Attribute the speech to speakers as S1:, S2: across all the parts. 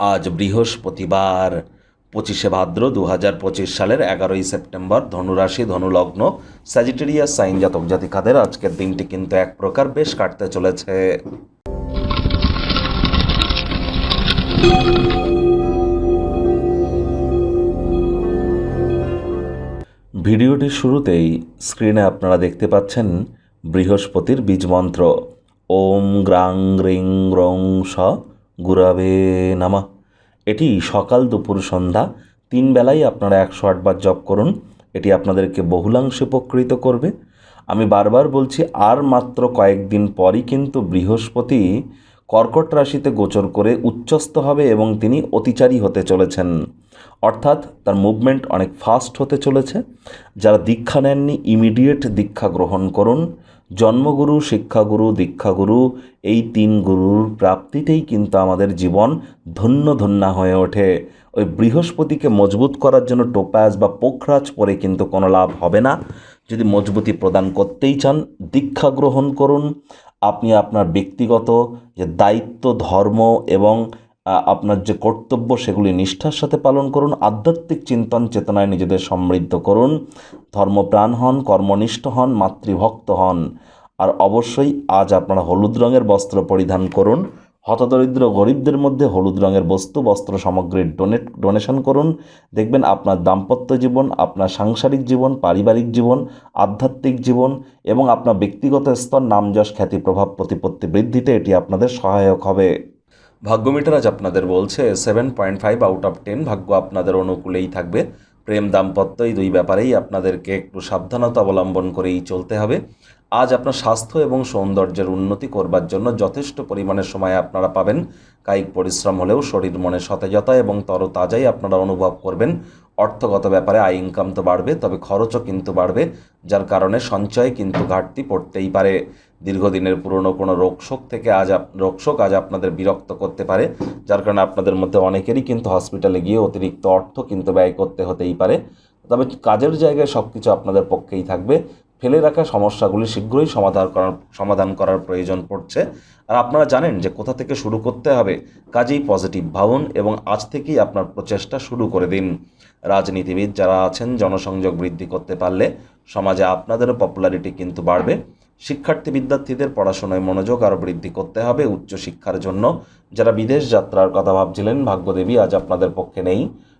S1: আজ বৃহস্পতিবার, পঁচিশে ভাদ্র দু হাজার পঁচিশ সালের এগারোই সেপ্টেম্বর, ধনুরাশি, ধনুলগ্ন স্যাজিটেরিয়াস সাইন জাতক জাতিকাদের আজকের দিনটি কিন্তু এক প্রকার বেশ কাটতে চলেছে। ভিডিওটির শুরুতেই স্ক্রিনে আপনারা দেখতে পাচ্ছেন বৃহস্পতির বীজমন্ত্র ওম গ্রাং রিং রং স গুরাবে নামা। এটি সকাল দুপুর সন্ধ্যা, তিন বেলায় আপনারা একশো আটবার জপ করুন। এটি আপনাদেরকে বহুলাংশে উপকৃত করবে। আমি বারবার বলছি, আর মাত্র কয়েকদিন পরই কিন্তু বৃহস্পতি কর্কট রাশিতে গোচর করে উচ্চস্থ হবে এবং তিনি অতিচারী হতে চলেছেন। অর্থাৎ তার মুভমেন্ট অনেক ফাস্ট হতে চলেছে। যারা দীক্ষা নেননি ইমিডিয়েট দীক্ষা গ্রহণ করুন। জন্মগুরু, শিক্ষাগুরু, দীক্ষাগুরু, এই তিন গুরুর প্রাপ্তিতেই কিন্তু আমাদের জীবন ধন্য ধন্যা হয়ে ওঠে। ওই বৃহস্পতিকে মজবুত করার জন্য টোপাজ বা পোখরাজ পরে কিন্তু কোনো লাভ হবে না। যদি মজবুতি প্রদান করতেই চান, দীক্ষা গ্রহণ করুন। আপনি আপনার ব্যক্তিগত যে দায়িত্ব, ধর্ম এবং আপনার যে কর্তব্য, সেগুলি নিষ্ঠার সাথে পালন করুন, আধ্যাত্মিক চিন্তন চেতনায় নিজেদের সমৃদ্ধ করুন। ধর্মপ্রাণ হন, কর্মনিষ্ঠ হন, মাতৃভক্ত হন। আর অবশ্যই আজ আপনারা হলুদ রঙের বস্ত্র পরিধান করুন। হতদরিদ্র গরিবদের মধ্যে হলুদ রঙের বস্তু, বস্ত্র সামগ্রীর ডোনেট ডোনেশন করুন। দেখবেন আপনার দাম্পত্য জীবন, আপনার সাংসারিক জীবন, পারিবারিক জীবন, আধ্যাত্মিক জীবন এবং আপনার ব্যক্তিগত স্তর নাম যশ খ্যাতি প্রভাব, প্রতিপত্তি বৃদ্ধিতে এটি আপনাদের সহায়ক হবে। ভাগ্যমিটার আজ আপনাদের বলছে seven point five out of ten ভাগ্য আপনাদের অনুকূলেই থাকবে। প্রেম দাম্পত্য এই দুই ব্যাপারেই আপনাদেরকে একটু সাবধানতা অবলম্বন করেই চলতে হবে। আজ আপনার স্বাস্থ্য এবং সৌন্দর্যের উন্নতি করবার জন্য যথেষ্ট পরিমাণের সময় আপনারা পাবেন। কায়িক পরিশ্রম হলেও শরীর মনে সতেজতা এবং তরতাজাই আপনারা অনুভব করবেন। অর্থগত ব্যাপারে আয় ইনকাম তো বাড়বে, তবে খরচও কিন্তু বাড়বে, যার কারণে সঞ্চয়ে কিন্তু ঘাটতি পড়তেই পারে। দীর্ঘদিনের পুরনো কোনো রোগশোক থেকে আজ রোগশোক আজ আপনাদের বিরক্ত করতে পারে, যার কারণে আপনাদের মধ্যে অনেকেরই কিন্তু হসপিটালে গিয়ে অতিরিক্ত অর্থ কিন্তু ব্যয় করতে হতেই পারে। তবে কাজের জায়গায় সব কিছু আপনাদের পক্ষেই থাকবে। ফেলে রাখা সমস্যাগুলি শীঘ্রই সমাধান করার সমাধান করার প্রয়োজন পড়ছে। আর আপনারা জানেন যে কোথা থেকে শুরু করতে হবে, কাজেই পজিটিভ ভাবুন এবং আজ থেকেই আপনার প্রচেষ্টা শুরু করে দিন। রাজনীতিবিদ যারা আছেন, জনসংযোগ বৃদ্ধি করতে পারলে সমাজে আপনাদেরও পপুলারিটি কিন্তু বাড়বে। শিক্ষার্থী বিদ্যার্থীদের পড়াশোনায় মনোযোগ আরও বৃদ্ধি করতে হবে উচ্চশিক্ষার জন্য। যারা বিদেশ যাত্রার কথা ভাবছিলেন, ভাগ্যদেবী আজ আপনাদের পক্ষে নেই।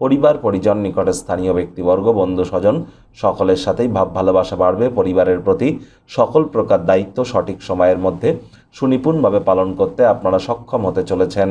S1: পরিবার, পরিজন, নিকটে স্থানীয় ব্যক্তিবর্গ, বন্ধু, স্বজন, সকলের সাথেই ভাব, ভালোবাসা বাড়বে। পরিবারের প্রতি সকল প্রকার দায়িত্ব সঠিক সময়ের মধ্যে সুনিপুণভাবে পালন করতে আপনারা সক্ষম হতে চলেছেন।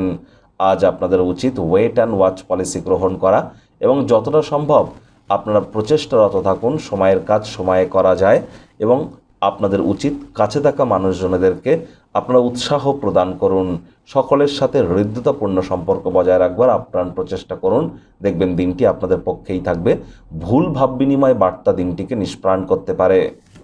S1: আজ আপনাদের উচিত ওয়েট অ্যান্ড ওয়াচ পলিসি গ্রহণ করা এবং যতটা সম্ভব আপনারা প্রচেষ্টারত থাকুন, সময়ের কাজ সময়ে করা যায় এবং আপনাদের উচিত কাছে থাকা মানুষজনেদেরকে আপনারা উৎসাহ প্রদান করুন, সকলের সাথে হৃদ্যতাপূর্ণ সম্পর্ক বজায় রাখবার আপ্রাণ প্রচেষ্টা করুন। দেখবেন দিনটি আপনাদের পক্ষেই থাকবে। ভুল ভাব বিনিময় বার্তা দিনটিকে নিষ্প্রাণ করতে পারে।